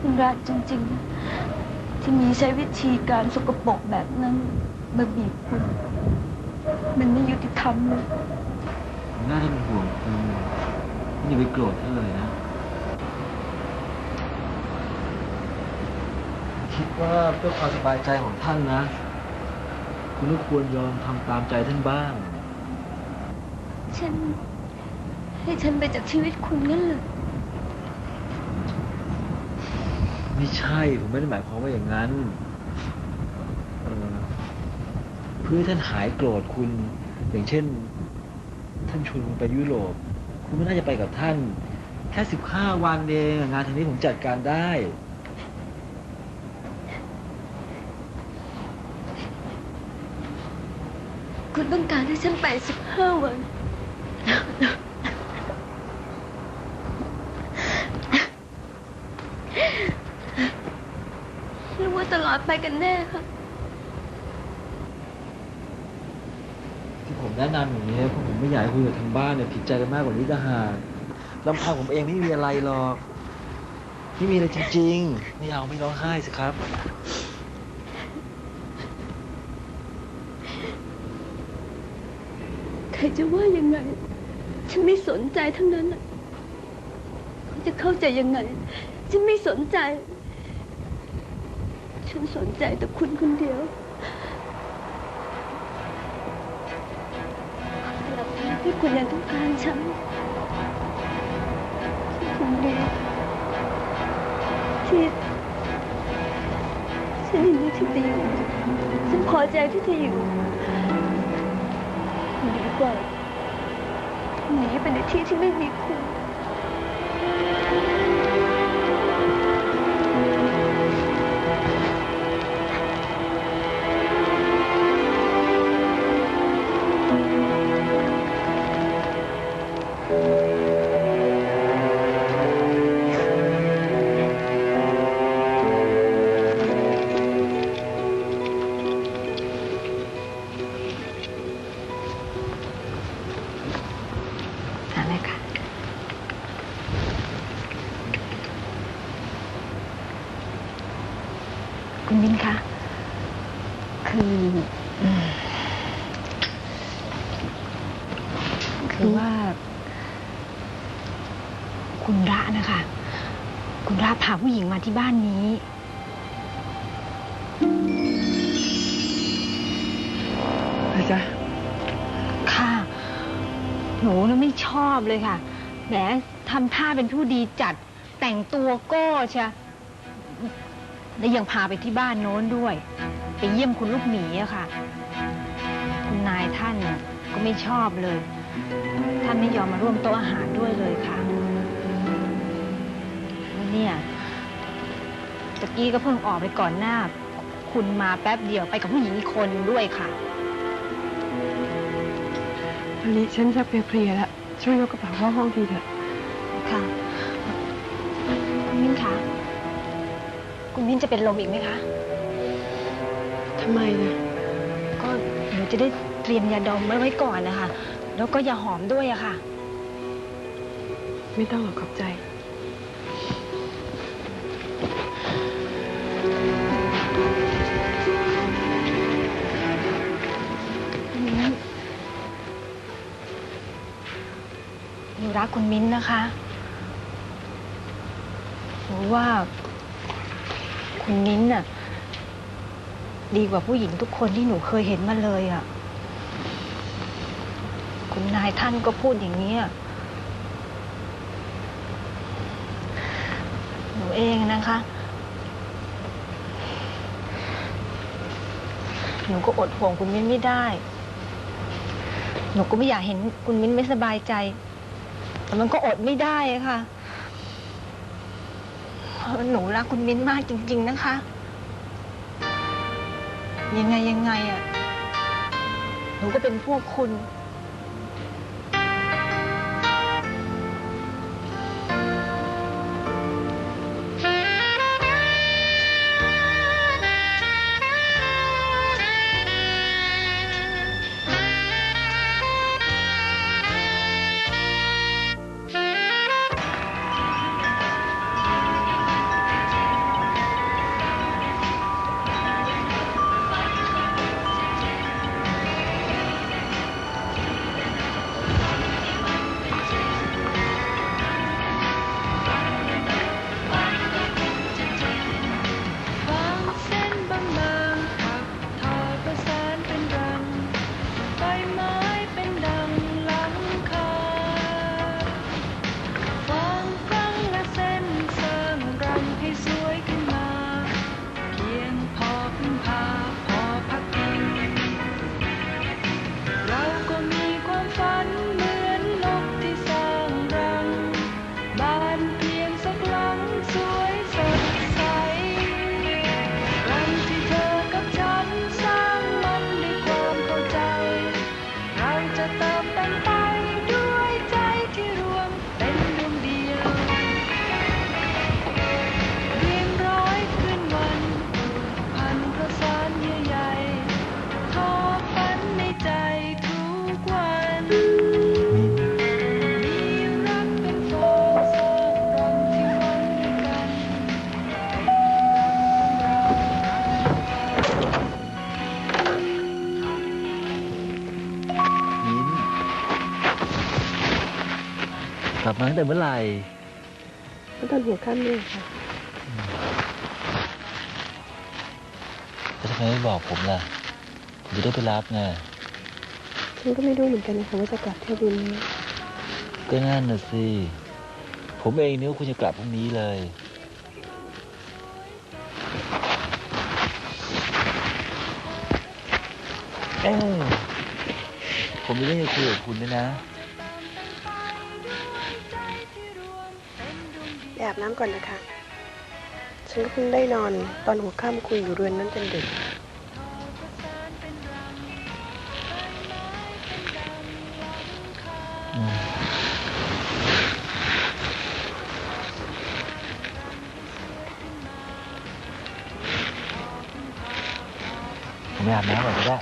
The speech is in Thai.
คุณรักจริงๆนะที่มีใช้วิธีการสกปรกแบบนั้นมาบีบคุณ มันไม่ยุติธรรมเลยผมน่าจะเป็นห่วงคุณอย่าไปโกรธท่านเลยนะ คิดว่าเพื่อความสบายใจของท่านนะ คุณก็ควรยอมทำตามใจท่านบ้าง ฉัน ให้ฉันไปจากชีวิตคุณงั้นเลย ไม่ใช่ผมไม่ได้หมายความว่าอย่างนั้นเเพื่อท่านหายโกรธคุณ อย่างเช่น ท่านชวนคุณไปยุโรป คุณไม่น่าจะไปกับท่าน แค่สิบห้าวันเองงานทางนี้ผมจัดการได้คุณต้องการให้ฉันไปสิบห้าวัน หรือว่า ตลอดไปกันแน่ค่ะ ที่ผมแนะนำอย่างนี้ยเพราะผมไม่อยากให้คุณกับทางบ้านเนี่ยผิดใจกันมากกว่านี้ต่างหากลำพังผมเองไม่มีอะไรหรอก ไม่มีอะไรจริงๆ ไม่เอาไม่ร้องไห้สิครับ ใครจะว่ายังไง ฉันไม่สนใจทั้งนั้นน่ะเขาจะเข้าใจยังไง ฉันไม่สนใจ ฉันสนใจแต่คุณคนเดียวตราบใดที่คุณยังต้องการฉันฉันคงดีที่ฉันยินดีที่จะอยู่ฉันพอใจที่จะอยู่ดีกว่าหนีไปในที่ที่ไม่มีคุณ คุณมินคะ คืออืมคือว่า คุณระนะคะ คุณระพาผู้หญิงมาที่บ้านนี้ นะจ๊ะค่ะ หนูน่ะไม่ชอบเลยค่ะ แหมทำท่าเป็นผู้ดีจัด แต่งตัวโก้เชีย และยังพาไปที่บ้านโน้นด้วย ไปเยี่ยมคุณลูกหมีอะค่ะ คุณนายท่านน่ะก็ไม่ชอบเลย ท่านไม่ยอมมาร่วมโต๊ะอาหารด้วยเลยค่ะแล้วเนี่ยตะกี้ก็เพิ่งออกไปก่อนหน้า คุณมาแป๊บเดียวไปกับผู้หญิงอีกคนด้วยค่ะตอนนี้ฉันจะเพลียๆแล้วช่วยยกกระเป๋าเข้าห้องทีเถอะค่ะคุณมิ้นคะ คุณมิ้นจะเป็นลมอีกไหมคะ ทำไมนะก็หนูจะได้เตรียมยาดมไว้ไว้ก่อนนะคะ แล้วก็ยาหอมด้วยอะค่ะ ไม่ต้องหรอกขอบใจคุณมิ้นหนูรักคุณมิ้นนะคะหนูว่า คุณมิ้นน่ะ ดีกว่าผู้หญิงทุกคนที่หนูเคยเห็นมาเลยอะคุณนายท่านก็พูดอย่างนี้ยหนูเองนะคะ หนูก็อดห่วงคุณมิ้นไม่ได้ หนูก็ไม่อยากเห็นคุณมิ้นไม่สบายใจ แต่มันก็อดไม่ได้อะค่ะ เพราะหนูรักคุณมิ้นมากจริง ๆ นะคะ ยังไงยังไงอะหนูก็เป็นพวกคุณ แต่เมื่อไหร่ก็ตอนหัวค่ำนี่ค่ะแล้วทำไมไม่บอกผมล่ะผมจะได้ไปรับไงฉันก็ไม่รู้เหมือนกันนะคะว่าจะกลับเที่ยวบินนี้ก็นั่นน่ะสิ ผมเองนึกว่าคุณจะกลับพรุ่งนี้เลย เอ้ยผมมีเรื่องจะคุยกับคุณด้วยนะ อาบน้ำก่อนนะคะ ฉันก็เพิ่งได้นอนตอนหัวค่ำคุยอยู่เรือนนั้นจนดึกอืมผมไปอาบน้ำก่อนก็ได้